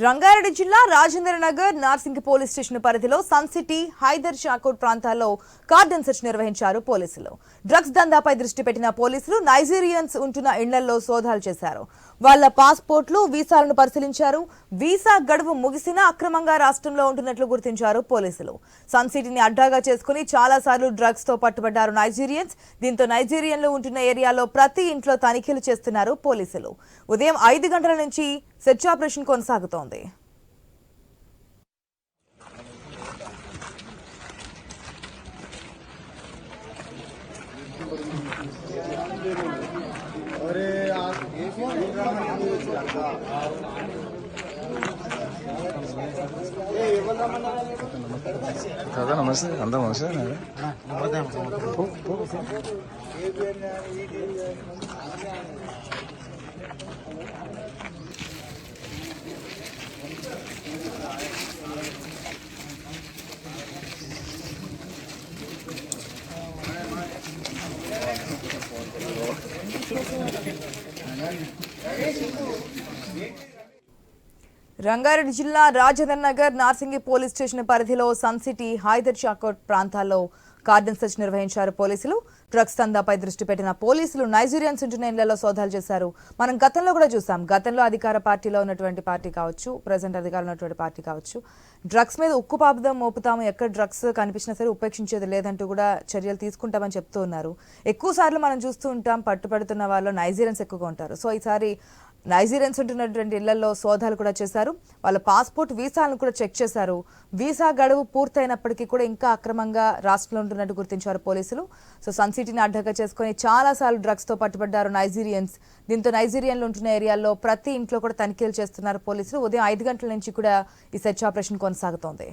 రంగారెడ్డి జిల్లా Rajendra Nagar Narsing police station పరిధిలో sun city Hyder షాకోట్ ప్రాంతాల్లో కార్డన్ సెర్చ్ నిర్వహించారు పోలీసులు. డ్రగ్స్ దందాపై దృష్టి పెట్టిన పోలీసులు నైజీరియన్స్ ఉంటున్న ఇళ్ళలో సోదాలు చేశారు. వాళ్ళ పాస్పోర్ట్లు వీసాలను పరిశీలించారు. వీసా గడువు ముగిసినా అక్రమంగా రాష్ట్రంలో ఉంటున్నట్లు గుర్తించారు పోలీసులు. సన్ సిటీని అడ్డాగా చేసుకుని చాలా సార్లు డ్రగ్స్తో పట్టుబడ్డారు నైజీరియన్స్. దీంతో నైజీరియన్లు ఉంటున్న ఏరియాలో ప్రతి ఇంట్లో తనిఖీలు చేస్తున్నారు పోలీసులు. ఉదయం ఐదు గంటల నుంచి సెర్చ్ ఆపరేషన్ కొనసాగుతోంది. కాకా నమస్తే అంతా నమస్తే రంగారెడ్డి జిల్లా రాజేంద్ర నగర్ నార్సింగి పోలీస్ స్టేషన్ పరిధిలో సన్ సిటీ హైదర్ షాకోట్ ప్రాంతాల్లో కార్డన్ సెర్చ్ నిర్వహించారు పోలీసులు. డ్రగ్స్ దందాపై దృష్టి పెట్టిన పోలీసులు నైజీరియన్స్ ఉంటున్న సోదాలు చేశారు. మనం గతంలో కూడా చూసాం. గతంలో అధికార పార్టీలో ఉన్నటువంటి పార్టీ కావచ్చు ప్రజెంట్ అధికారంలో ఉన్నటువంటి పార్టీ కావచ్చు. డ్రగ్స్ మీద ఉక్కు పాపదం మోపుతాము ఎక్కడ డ్రగ్స్ కనిపించినా సరే ఉపేక్షించేది లేదంటూ కూడా చర్యలు తీసుకుంటామని చెప్తూ ఉన్నారు. ఎక్కువ సార్లు మనం చూస్తూ ఉంటాం పట్టుపడుతున్న వాళ్ళు నైజీరియన్స్ ఎక్కువగా ఉంటారు. సో ఈసారి నైజీరియన్స్ ఉంటున్నటువంటి ఇళ్ళలో సోదాలు కూడా చేశారు. వాళ్ళ పాస్పోర్ట్ వీసాలను కూడా చెక్ చేశారు. వీసా గడువు పూర్తయినప్పటికీ కూడా ఇంకా అక్రమంగా రాష్ట్రంలో ఉంటున్నట్టు గుర్తించారు పోలీసులు. సో సన్ సిటీని అడ్డగా చేసుకుని చాలా సార్లు డ్రగ్స్తో పట్టుబడ్డారు నైజీరియన్స్. దీంతో నైజీరియన్లు ఉంటున్న ఏరియాల్లో ప్రతి ఇంట్లో కూడా తనిఖీలు చేస్తున్నారు పోలీసులు. ఉదయం ఐదు గంటల నుంచి కూడా ఈ సెర్చ్ ఆపరేషన్ కొనసాగుతోంది.